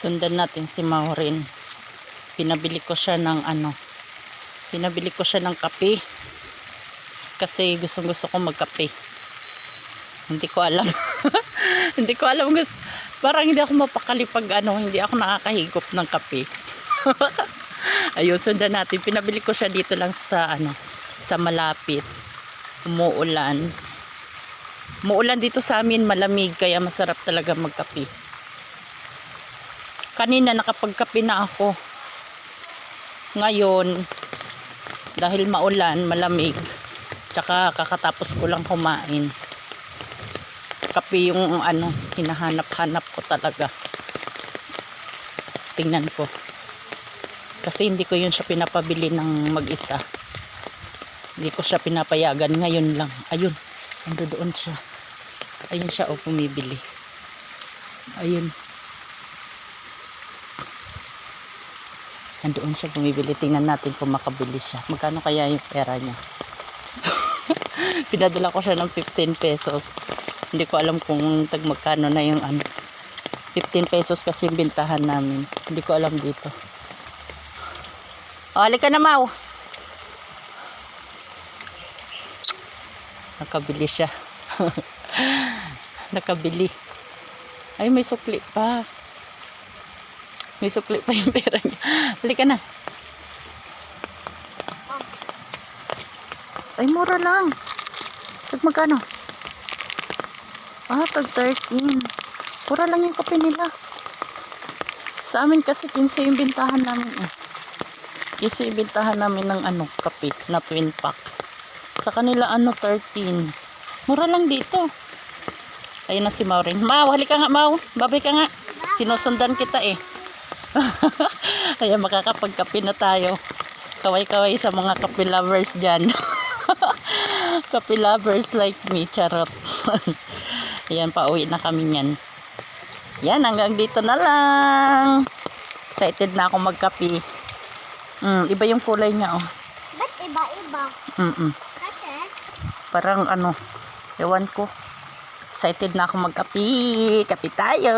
Sundan natin si Maureen. Pinabili ko siya ng ano. Pinabili ko siya ng kape. Kasi gustong gusto ko magkape. Hindi ko alam. hindi ko alam. Gusto, parang hindi ako mapakali pag ano, hindi ako nakakahigop ng kape. Ayun, sundan natin. Pinabili ko siya dito lang sa ano, sa malapit. Umuulan. Umuulan dito sa amin, malamig, kaya masarap talaga magkape. Kanina nakapagkape na ako. Ngayon, dahil maulan, malamig, tsaka kakatapos ko lang kumain. Kape yung ano, hinahanap-hanap ko talaga. Tingnan ko. Kasi hindi ko yun siya pinapabili ng mag-isa. Hindi ko siya pinapayagan. Ngayon lang. Ayun. Ando doon siya. Ayun siya o pumibili. Ayun. Andoon siya bumibili. Tingnan natin kung makabili siya. Magkano kaya yung pera niya? Pinadala ko siya ng 15 pesos. Hindi ko alam kung tag magkano na yung ano. 15 pesos kasi bintahan namin. Hindi ko alam dito. O, halika na, Mau. Nakabili siya. Nakabili. Ay, may sukli pa. May sukli pa yung pera niya. Halika na. Ay, mura lang. Tag magkano? Ah, tag 13. Mura lang yung kape nila. Sa amin kasi 15 yung bintahan namin. Eh. 15 yung bintahan namin ng ano, kape na twin pack. Sa kanila ano, 13. Mura lang dito. Ayun na si Maureen. Mau, halika nga, Mau. Babay ka nga. Sinusundan kita eh. Ayan, makakapagkape na tayo. Kaway-kaway sa mga kape lovers dyan. kape lovers like me, charot. Ayan, pauwi na kami niyan. Yan, hanggang dito na lang. Excited na ako magkape. Mm, iba yung kulay niya, oh. Ba't iba-iba? Mm-mm. Kasi, Parang ano, ewan ko. Excited na ako magkape. Kape tayo.